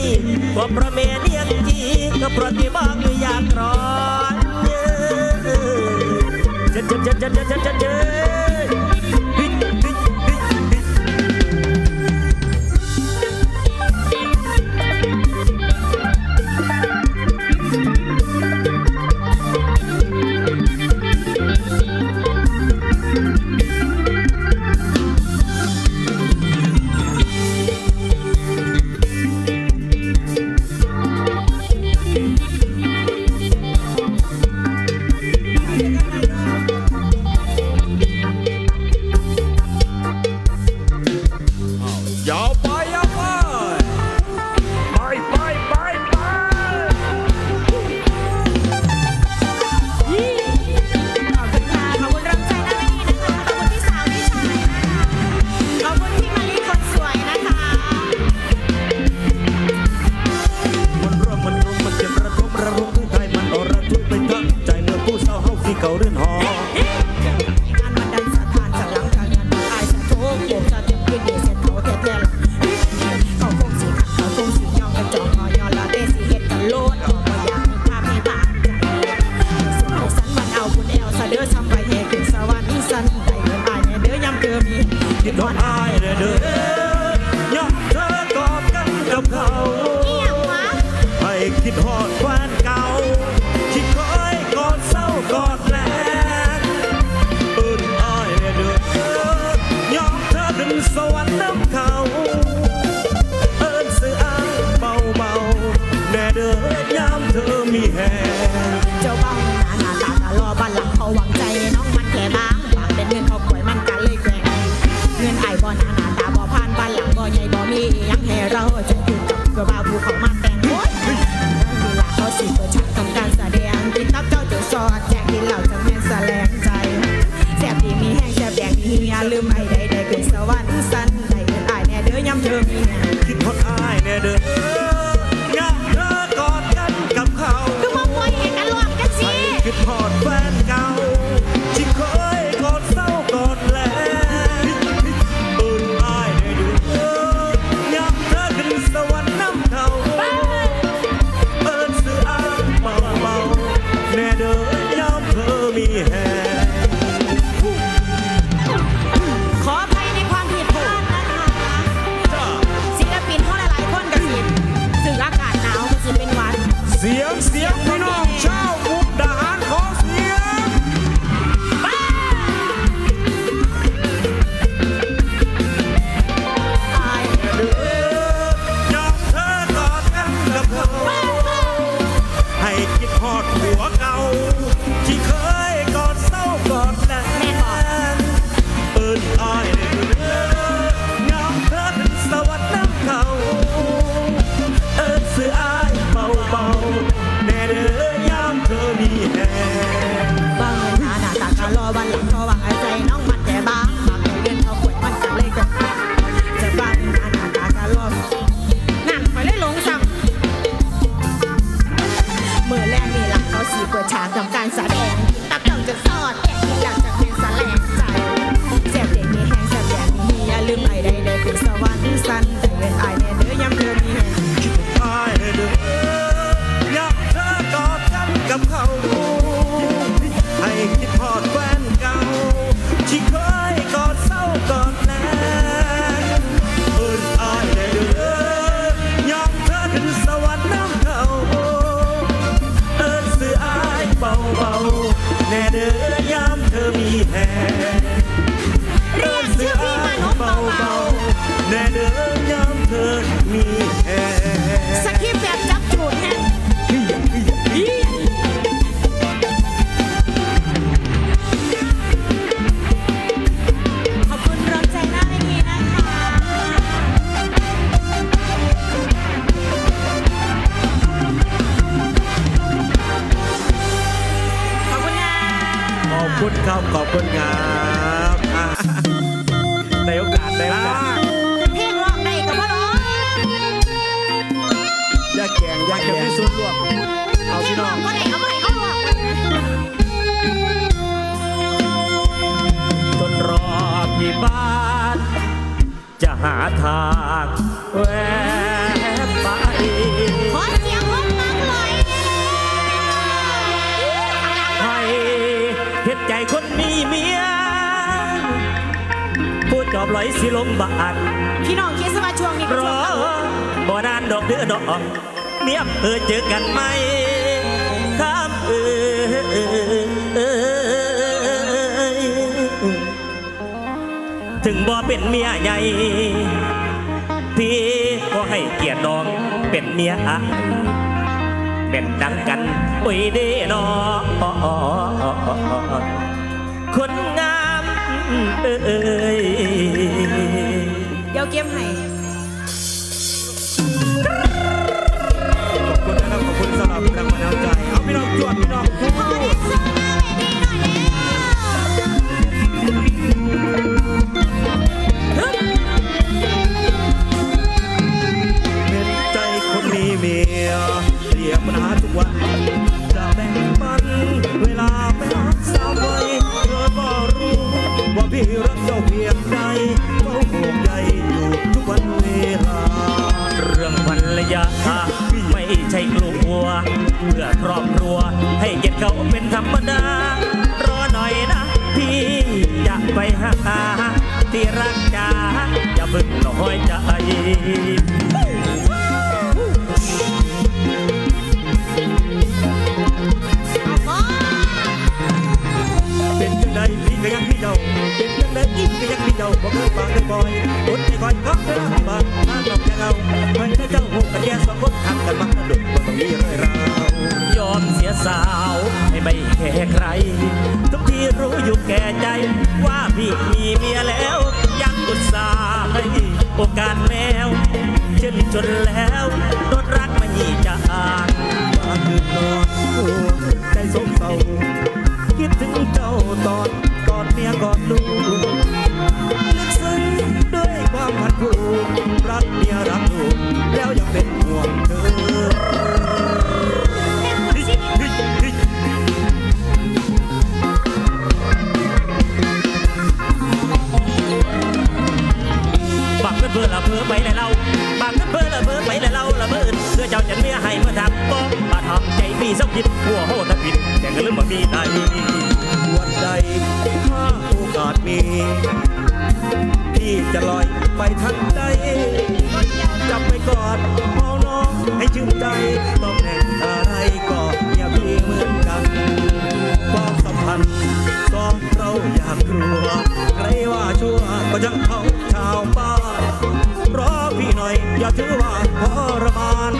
ณีก็เพระเมเนียนจีก็ปพราะที่องอย่ากร้อนเจเจเจเจเจเจเสันให้เงินอายนเด้อยามเจอมีคิดฮอดอายแน่เด้อยอนเธอกอดกันกับเขาให้คิดหอดว ซอดแจกกินเหล่าจะแม่แสลงใจ Siap-siap minum คุณครับขอบคุณครับอะในโอกาสในโอกาสเพลงร้องได้กับพ่อร้องอย่าแกงอย่าแกจะงมีส่วนร่วมเอาเพลพี่งน้ร้อองงก็ได้เอาใหม่เขาร้องจนรอบที่บ้าน จะหาทาง ลอยสิลงบาทพี่น้องคิดสมาช่วงนี้ก็รช่วองเขาบ่นานดอกเดือดอกเมียเออเจอกันไหมคำเออถึงบ่เป็นเมียใหญ่ พี่ก็ให้เกียรติน้องเป็นเมียอะเป็นดังกันโอ้ยเด้นอคนงาม เอ่ยเดี๋ยวเกมให้ขอบคุณนะครับขอบคุณสำหรับแรงบันดาลใจเอาพี่น้องจวดพี่น้องทุกคน ที่รักจ๋าอย่าเพิ่งน้อยใจเป็นจังใดพี่ก็ยังพี่เจ้าเป็นจังใดอีกก็ยังพี่เจ้าบ่เคยฟังได้บ่อยอดใจคอยพักเด้อบางน้ำดอกจะเอาให้ถ้าเจ้าหกกันแก่สองคนหักกันมักระดุกบ่ต้องมีเรื่อยราวยอมเสียสาวให้ไม่แค่ใครทุกที่รู้อยู่แก่ใจว่าพี่มีเมียแล้ว จนแล้ว ดหัวโหดผิด แต่ก็ลืมว่ามีในวันใดถ้าโอกาสมีพี่จะลอยไปทันใดจับไปกอดมองน้องให้ชื่นใจต้องแหน่งอะไรก็อย่าพี่เหมือนกันความสัมพันธ์สองเราอยากลัวใครว่าชั่วก็จะเขาชาวบ้านรอพี่หน่อยอย่าถือว่าทรมาน